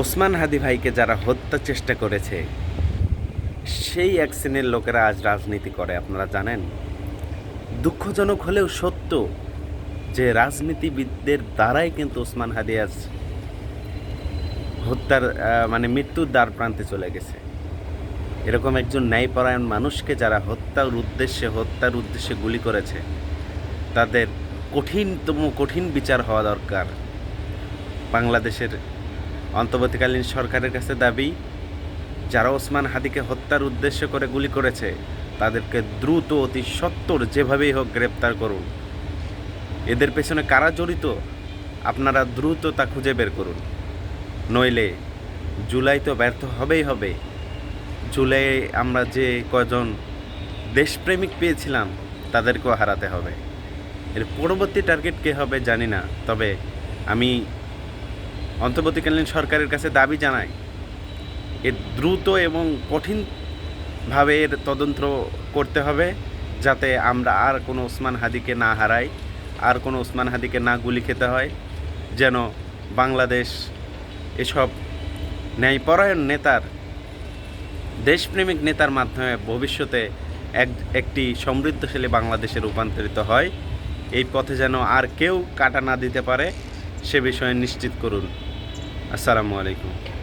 ওসমান হাদি ভাইকে যারা হত্যা চেষ্টা করেছে, সেই এক শ্রেণির লোকেরা আজ রাজনীতি করে, আপনারা জানেন? দুঃখজনক হলেও সত্য যে রাজনীতিবিদদের দ্বারাই কিন্তু ওসমান হাদি আজ হত্যার মানে মৃত্যুর দ্বার প্রান্তে চলে গেছে। এরকম একজন ন্যায়পরায়ণ মানুষকে যারা হত্যার উদ্দেশ্যে হত্যার উদ্দেশ্যে গুলি করেছে, তাদের কঠিনতম, কঠিন বিচার হওয়া দরকার বাংলাদেশের অন্তর্বর্তীকালীন সরকারের কাছে দাবি, যারা ওসমান হাদিকে হত্যার উদ্দেশ্য করে গুলি করেছে, তাদেরকে দ্রুত অতি সত্বর যেভাবেই হোক গ্রেপ্তার করুন। এদের পেছনে কারা জড়িত, আপনারা দ্রুত তা খুঁজে বের করুন। নইলে জুলাই তো ব্যর্থ হবেই হবে। জুলাই আমরা যে কজন দেশপ্রেমিক পেয়েছিলাম, তাদেরকেও হারাতে হবে। এর পরবর্তী টার্গেট কে হবে জানি না, তবে আমি অন্তর্বর্তীকালীন সরকারের কাছে দাবি জানায় এর দ্রুত এবং কঠিনভাবে এর তদন্ত করতে হবে যাতে আমরা আর কোনো ওসমান হাদিকে না হারাই, আর কোনো ওসমান হাদিকে না গুলি খেতে হয়, যেন বাংলাদেশ এসব ন্যায়পরায়ণ নেতার, দেশপ্রেমিক নেতার মাধ্যমে ভবিষ্যতে এক, একটি সমৃদ্ধশালী বাংলাদেশে রূপান্তরিত হয়। এই পথে যেন আর কেউ কাটা না দিতে পারে। সে বিষয়ে নিশ্চিত করুন। আসসালামু আলাইকুম।